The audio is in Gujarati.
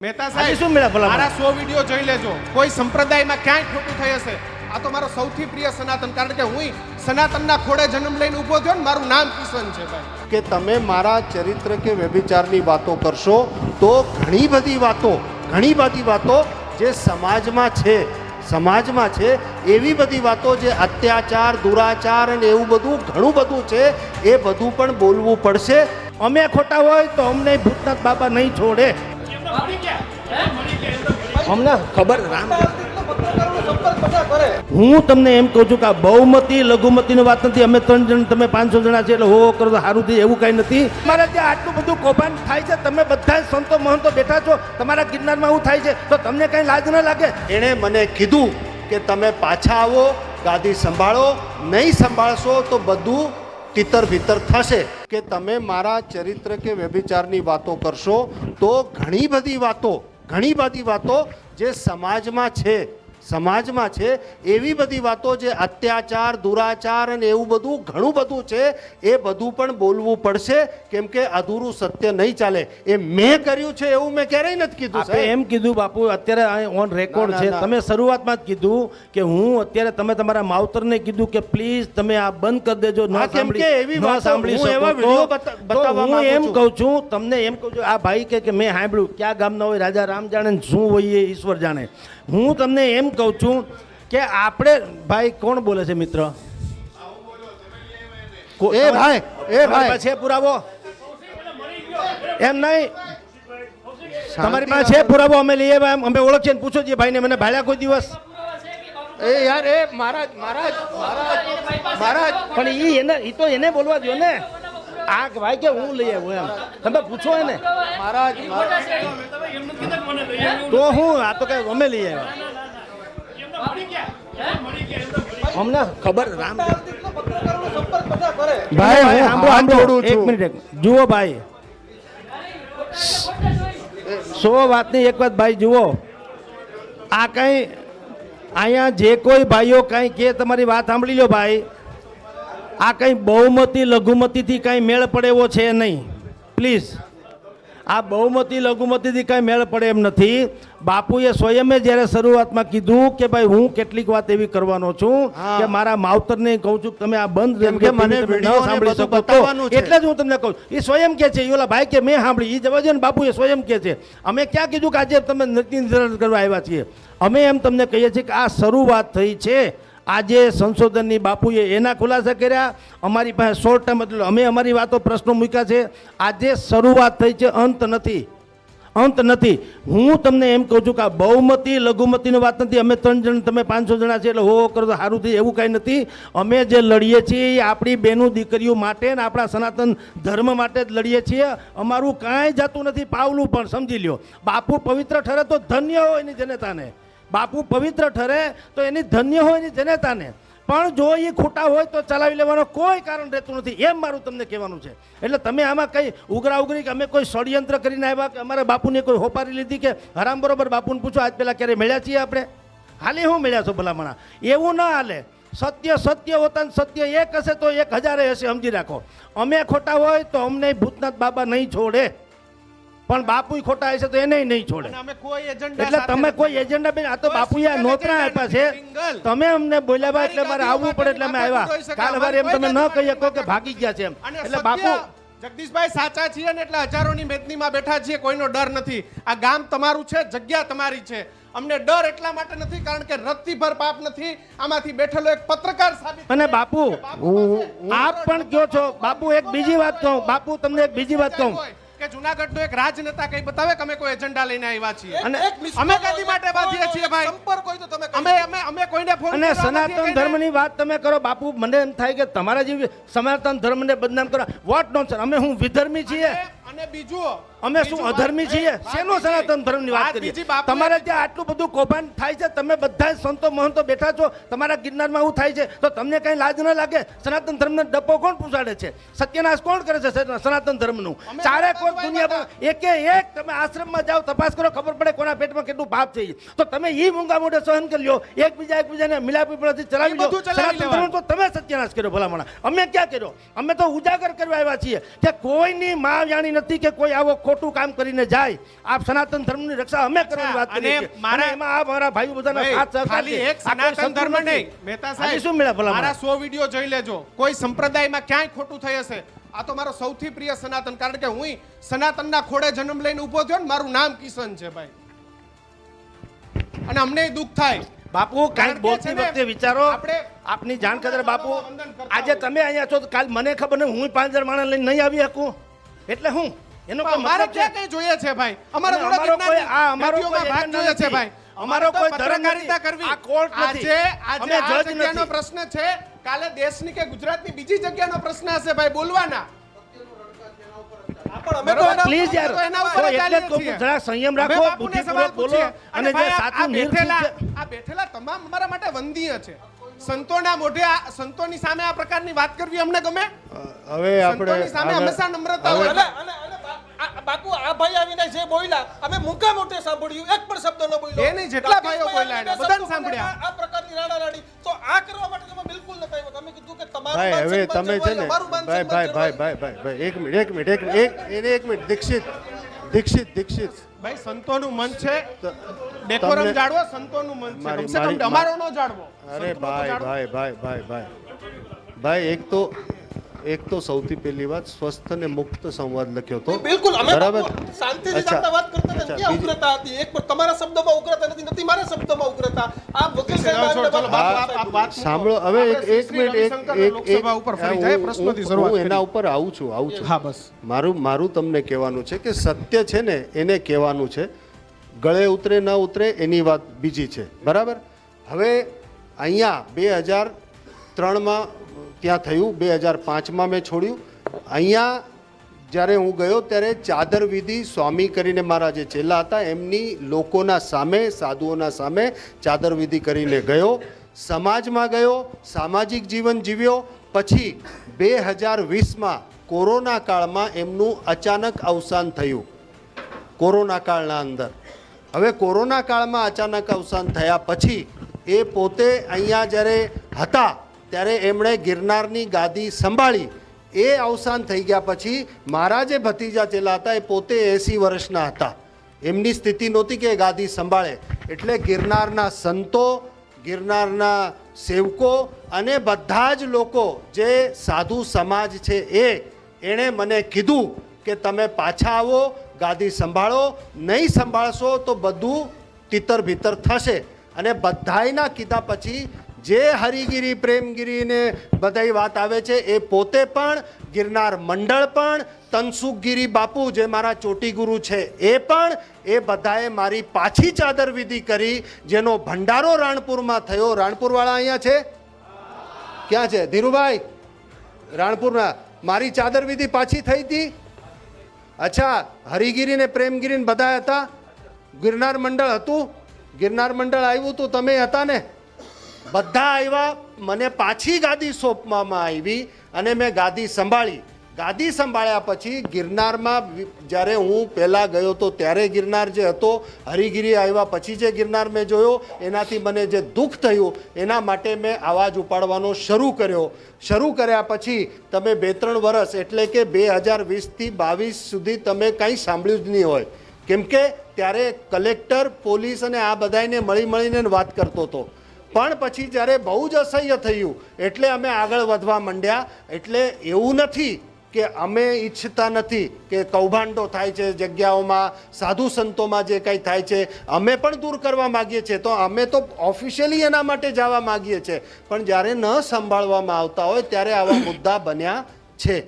મહેતા સાહેબ શું મળ્યા ભલા મારા સો વીડિયો જોઈ લેજો. કોઈ સંપ્રદાયમાં ક્યાંય ખોટું થઈ હશે? આ તો મારો સૌથી પ્રિય સનાતન કારણ કે હું સનાતનના ખોડે જન્મ લઈને ઊભો થયો ને મારું નામ કિશન છે ભાઈ. કે તમે મારા ચરિત્ર કે વ્યભિચારની વાતો કરશો તો ઘણી બધી વાતો ઘણી બધી વાતો જે સમાજમાં છે સમાજમાં છે એવી બધી વાતો જે અત્યાચાર દુરાચાર અને એવું બધું ઘણું બધું છે એ બધું પણ બોલવું પડશે. અમે ખોટા હોય તો અમને ભૂતનાથ બાબા નહીં છોડે. અમને ખબર રામ હું તમને એમ કહું છું કે આ બહુમતી લઘુમતીની વાત નથી. અમે ત્રણ જણ તમે પાંચસો જણા છે એટલે હો કરો તો સારું થઈ એવું કાંઈ નથી. મારે ત્યાં આટલું બધું કૌભાંડ થાય છે. તમે બધા સંતો મહંતો બેઠા છો. તમારા ગિરનારમાં એવું થાય છે. તો તમને કાંઈ લાજ ન લાગે? એણે મને કીધું કે તમે પાછા આવો ગાદી સંભાળો. નહીં સંભાળશો તો બધું તિતર ભીતર થશે. કે તમે મારા ચરિત્ર કે વ્યભિચારની વાતો કરશો તો ઘણી બધી વાતો ઘણી બધી વાતો જે સમાજમાં છે. સમાજમાં છે એવી બધી વાતો જે અત્યાચાર દુરાચાર અને એવું બધું ઘણું બધું છે એ બધું પણ બોલવું પડશે કેમ કે અધૂરું સત્ય નહીં ચાલે. એ મેં કર્યું છે એવું મેં ક્યારેય નથી કીધું સાહેબ. એમ કીધું બાપુ અત્યારે ઓન રેકોર્ડ છે. તમે શરૂઆતમાં જ કીધું કે હું અત્યારે તમે તમારા માવતરને કીધું કે પ્લીઝ તમે આ બંધ કરી દેજો ન સાંભળી એવી વાત સાંભળી શકો હું એમ કહું છું તમને એમ કહું છું આ ભાઈ કે કે મેં સાંભળ્યું ક્યાં ગામના હોય રાજા રામ જાણે શું હોય એ ઈશ્વર જાણે. હું તમને એમ કહું છું કે આપણે ભાઈ કોણ બોલે છે મિત્ર? કો- એ ભાઈ, એ ભાઈ. છે પુરાવો? એમ નહીં. તમારી પાસે છે પુરાવો અમે લઈએ અમે ઓળખીએ ને પૂછો છીએ ભાઈને મને ભાડ્યા કોઈ દિવસ? એ યાર એ મહારાજ મહારાજ મહારાજ મહારાજ પણ એ એને એ તો એને બોલવા દો ને. આ ભાઈ કે હું લઈ આવ્યો એમ? તમે પૂછો એને. તો હું આ તો કઈ અમે લઈ આવ્યા. અમને ખબર રામ ભાઈ હું સાંભળો, એક મિનિટ. જુઓ ભાઈ. સો વાતની એક વાત ભાઈ જુઓ. આ કઈ અહીંયા જે કોઈ ભાઈઓ કઈ કે તમારી વાત સાંભળી લો ભાઈ. આ કઈ બહુમતી લઘુમતીથી કઈ મેળ પડે એવો છે નહીં. પ્લીઝ આ બહુમતી લઘુમતીથી કઈ મેળ પડે એમ નથી. બાપુએ સ્વયમે જ્યારે શરૂઆતમાં કીધું કે ભાઈ હું કેટલીક વાત એવી કરવાનો છું કે મારા માવતરને કહું છું કે તમે આ બંધ કેમ કે મને ન સાંભળી શકો તો. એટલે જ હું તમને કહું એ સ્વયં કે છે ઓલા ભાઈ કે મેં સાંભળી. એ જવા દે ને બાપુ એ સ્વયં કે છે. અમે ક્યાં કીધું કે આજે તમે નક્કી કરવા આવ્યા છીએ? અમે એમ તમને કહીએ છીએ કે આ શરૂઆત થઈ છે. આજે સંશોધનની બાપુએ એના ખુલાસા કર્યા. અમારી પાસે શોર્ટ ટર્મ એટલે અમે અમારી વાતો પ્રશ્નો મૂક્યા છે. આજે શરૂઆત થઈ છે, અંત નથી. અંત નથી. હું તમને એમ કહું છું કે આ બહુમતી, લઘુમતીની વાત નથી. અમે ત્રણ જણ, તમે પાંચસો જણા છે એટલે હો કરો તો સારું થઈ એવું કાંઈ નથી. અમે જે લડીએ છીએ એ આપણી બહેનું દીકરીઓ માટે ને આપણા સનાતન ધર્મ માટે જ લડીએ છીએ. અમારું કાંઈ જતું નથી. પાવલું પણ, સમજી લ્યો. બાપુ પવિત્ર ઠરે તો ધન્ય હોય એની જનતાને. બાપુ પવિત્ર ઠરે તો એની ધન્ય હોય એની જનતાને. પણ જો એ ખોટા હોય તો ચલાવી લેવાનો કોઈ કારણ રહેતું નથી. એમ મારું તમને કહેવાનું છે. એટલે તમે આમાં કંઈ ઉઘરા ઉઘરી કે અમે કોઈ ષડયંત્ર કરીને આવ્યા કે અમારા બાપુને કોઈ હોપારી લીધી કે હરામ બરોબર બાપુને પૂછો, આજ પહેલાં ક્યારે મળ્યા છીએ આપણે? હાલે હું મળ્યા છો ભલામણા. એવું ના હાલે. સત્ય સત્ય હોતા સત્ય એક હશે તો એક હજારે હશે, સમજી રાખો. અમે ખોટા હોય તો અમને ભૂતનાથ બાબા નહીં છોડે. પણ બાપુ ખોટા હશે તો એને નહીં છોડે. કોઈ એટલે તમે કોઈ એજન્ડા બેન આ તો બાપુ આ નોતરા આપ્યા છે. તમે અમને બોલાવા એટલે મારે આવવું પડે એટલે અમે આવ્યા. કાલ વારે એમ તમે ન કહી શકો કે ભાગી ગયા છે એમ. એટલે બાપુ જગદીશભાઈ સાચા છીએ ને એટલે હજારોની મેદનીમાં બેઠા છીએ કોઈનો ડર નથી. આ ગામ તમારું છે જગ્યા તમારી છે. અમને ડર એટલા માટે નથી કારણ કે રત્તી ભર પાપ નથી. આમાંથી બેઠેલો એક પત્રકાર સાબિત અને બાપુ આપ પણ કયો છો બાપુ એક બીજી વાત કહું બાપુ તમને એક બીજી વાત કહું. કે જુનાગઢનો એક રાજનેતા કઈ બતાવે કે અમે કોઈ એજન્ડા લઈને આવ્યા છીએ? અને અમે કદી માટે બાંધીએ છીએ ભાઈ. સંપર્ક હોય તો તમે અમે અમે અમે કોઈને ફોન અને સનાતન ધર્મ ધર્મની વાત તમે કરો બાપુ મને એમ થાય કે તમારા જેવી સનાતન ધર્મને બદનામ કરો. વોટ નો અમે હું વિધર્મી છીએ. અને- બીજું અમે શું અધર્મી છીએ? શેનો સનાતન ધર્મની વાત કરીએ? તમારે ત્યાં આટલું બધું કૌભાંડ થાય છે? તમે બધા સંતો મહંતો બેઠા છો. તમારા ગિરનારમાં આવું થાય છે? તો તમને કઈ લાજ ન લાગે? સનાતન ધર્મનો ડપ્પો કોણ પૂછાડે છે? સત્યનાશ કોણ કરે છે સનાતન ધર્મનું? ચારે સનાતન દુનિયા એકે એક તમે આશ્રમમાં જાઓ તપાસ કરો ખબર પડે કોના પેટમાં કેટલું પાપ છે તો તમે એ મૂંગા મોઢે સહન કરી લ્યો. એકબીજા એકબીજાને મિલાપીપણાથી ચલાવી એ લો ચલાવી સનાતન ધર્મ તો તમે સત્યનાશ કર્યો ભલામણા. અમે ક્યાં કર્યો? અમે તો ઉજાગર કરવા આવ્યા છીએ. કે કોઈની માં જાણી નથી કે કોઈ આવો ખોટું કામ કરીને જાય. આપ સનાતન ધર્મની રક્ષા અમે કરવાની વાત કરીએ મારા- એમાં આ મારા ભાઈઓ બધાના સાથ સહકાર એક સનાતન ધર્મ નહીં. મહેતા સાહેબ શું મળ્યા ભલા મારા 100 વિડિયો જોઈ લેજો. કોઈ સંપ્રદાયમાં ક્યાંય ખોટું થઈ હશે? આ તો મારો સૌથી પ્રિય સનાતન કારણ કે હું સનાતનના ખોડે જન્મ લઈને ઊભો થયો ને મારું નામ કિશન છે ભાઈ. અને અમને દુઃખ થાય. બાપુ કાંઈક બોલતી વખતે વિચારો. આપણે- આપની જાણ કદર બાપુ. આજે તમે અહીંયા છો તો કાલ મને ખબર નહીં હું પાંચ હજાર માણસ લઈને નહીં આવી શકું? એટલે હું? એનો કોઈ અમારે મતલબ છે? ક્યાં કઈ જોઈએ છે ભાઈ? અમારે થોડા કેટલાની આ અમારો કોઈ ભાગ જોઈએ છે ભાઈ. અમારો કોઈ પત્રકારિતા કરવી. આ કોર્ટ નથી. આજે આજે આ જજ જગ્યાનો પ્રશ્ન છે. કાલે દેશની કે ગુજરાતની બીજી જગ્યાનો પ્રશ્ન હશે ભાઈ બોલવાના. પ્લીઝ યાર એટલે જરા સંયમ રાખો બુદ્ધિપૂર્વક બોલો અને જે સાચું આ બેઠેલા આ બેઠેલા તમામ અમારા માટે વંદીય છે. સંતોના મોઢે આ સંતોની સામે આ પ્રકારની વાત કરવી અમને ગમે? હવે આપણે સંતોની સામે હંમેશા નમ્રતા હોય. બાપુ આ ભાઈ આવીને જે બોલ્યા અમે મૂકા મોટે સાંભળ્યું એક પણ શબ્દ ન બોલ્યો. એ નહીં, જેટલા ભાઈઓ બોલ્યા એને, બધાને સાંભળ્યા. આ પ્રકારની રાડારાડી. તો આ કરવા માટે તમે બિલકુલ ન કહ્યું તમે કીધું કે તમારું ભાઈ હવે તમે છે ને ભાઈ ભાઈ ભાઈ ભાઈ ભાઈ ભાઈ એક મિનિટ એક મિનિટ એક એક એને એક મિનિટ દીક્ષિત દીક્ષિત દીક્ષિત. ભાઈ સંતોનું મન છે. ડેકોરમ જાળવો સંતોનું મન છે. કમસે કમ અમારો નો જાળવો અરે ભાઈ ભાઈ ભાઈ ભાઈ ભાઈ. ભાઈ એક તો એક તો સૌથી પહેલી વાત સ્વસ્થ અને મુક્ત સંવાદ લખ્યો હતો બિલકુલ અમે બરાબર? શાંતિથી જાતા વાત કરતા હતા કે ઉગ્રતા હતી. એક પર તમારા શબ્દોમાં ઉગ્રતા નથી નથી મારા શબ્દોમાં ઉગ્રતા. આ વકીલ સાહેબ આપ- આપ વાત સાંભળો હવે એક એક મિનિટ એક એક લોકસભા ઉપર ફરી જાય પ્રશ્નોથી શરૂઆત હું એના ઉપર આવું છું આવું છું. હા બસ. મારું મારું તમને કહેવાનું છે કે સત્ય છે ને એને કહેવાનું છે ગળે ઉતરે, ન ઉતરે, એની વાત બીજી છે. બરાબર? હવે અહીંયા બે હજાર ત્રણમાં, ત્યાં થયું, બે હજાર પાંચમાં મેં છોડ્યું. અહીંયા જ્યારે હું ગયો, ત્યારે ચાદર વિધિ સ્વામી કરીને મારા જે ચેલા હતા, એમની લોકોના સામે, સાધુઓના સામે ચાદર વિધિ કરીને ગયો. સમાજમાં ગયો, સામાજિક જીવન જીવ્યો. પછી બે હજાર વીસમાં કોરોના કાળમાં એમનું અચાનક અવસાન થયું. કોરોના કાળના અંદર. હવે કોરોના કાળમાં અચાનક અવસાન થયા પછી એ પોતે અહીંયા જ્યારે હતા ત્યારે એમણે ગિરનારની ગાદી સંભાળી. એ અવસાન થઈ ગયા પછી મારા જે ભતીજા ચેલા હતા એ પોતે એંસી વર્ષના હતા. એમની સ્થિતિ નહોતી કે ગાદી સંભાળે. એટલે ગિરનારના સંતો, ગિરનારના સેવકો અને બધા જ લોકો જે સાધુ સમાજ છે એ, એણે મને કીધું કે તમે પાછા આવો, ગાદી સંભાળો, નહીં સંભાળશો તો બધું તિતર ભીતર થશે. અને બધાયના કીધા પછી જે હરિગીરી, પ્રેમગીરીને બધાય વાત આવે છે, એ પોતે પણ, ગિરનાર મંડળ પણ, તનસુખગીરી બાપુ જે મારા ચોટી ગુરુ છે, એ પણ, એ બધાએ મારી પાછી ચાદર વિધિ કરી, જેનો ભંડારો રાણપુરમાં થયો. રાણપુરવાળા અહીંયા છે? ક્યાં છે? ધીરુભાઈ, રાણપુરના. મારી ચાદર વિધિ પાછી થઈ હતી? અચ્છા હરિગીરી ને પ્રેમગીરી બધા હતા? ગિરનાર મંડળ હતું? ગિરનાર મંડળ આવ્યું હતું તમે હતા ને? બધા આવ્યા, મને પાછી ગાદી સોંપવામાં આવી અને મેં ગાદી સંભાળી. ગાદી સંભાળ્યા પછી ગિરનારમાં જ્યારે હું પહેલાં ગયો તો ત્યારે ગિરનાર જે હતો, હરિગીરી આવ્યા પછી જે ગિરનાર મેં જોયો, એનાથી મને જે દુઃખ થયું, એના માટે મેં અવાજ ઉપાડવાનો શરૂ કર્યો. શરૂ કર્યા પછી તમે બે ત્રણ વર્ષ એટલે કે બે હજાર વીસથી બાવીસ સુધી તમે કંઈ સાંભળ્યું જ નહીં હોય. કેમ કે ત્યારે કલેક્ટર, પોલીસ અને આ બધાને મળી મળીને વાત કરતો હતો. પણ પછી જ્યારે બહુ જ અસહ્ય થયું, એટલે અમે આગળ વધવા માંડ્યા, એટલે એવું નથી કે અમે ઈચ્છતા નથી કે કૌભાંડો થાય છે જગ્યાઓમાં, સાધુ સંતોમાં જે કંઈ થાય છે, અમે પણ દૂર કરવા માગીએ છીએ. તો અમે તો ઓફિશિયલી એના માટે જવા માગીએ છીએ. પણ જ્યારે ન સંભાળવામાં આવતા હોય, ત્યારે આવા મુદ્દા બન્યા છે.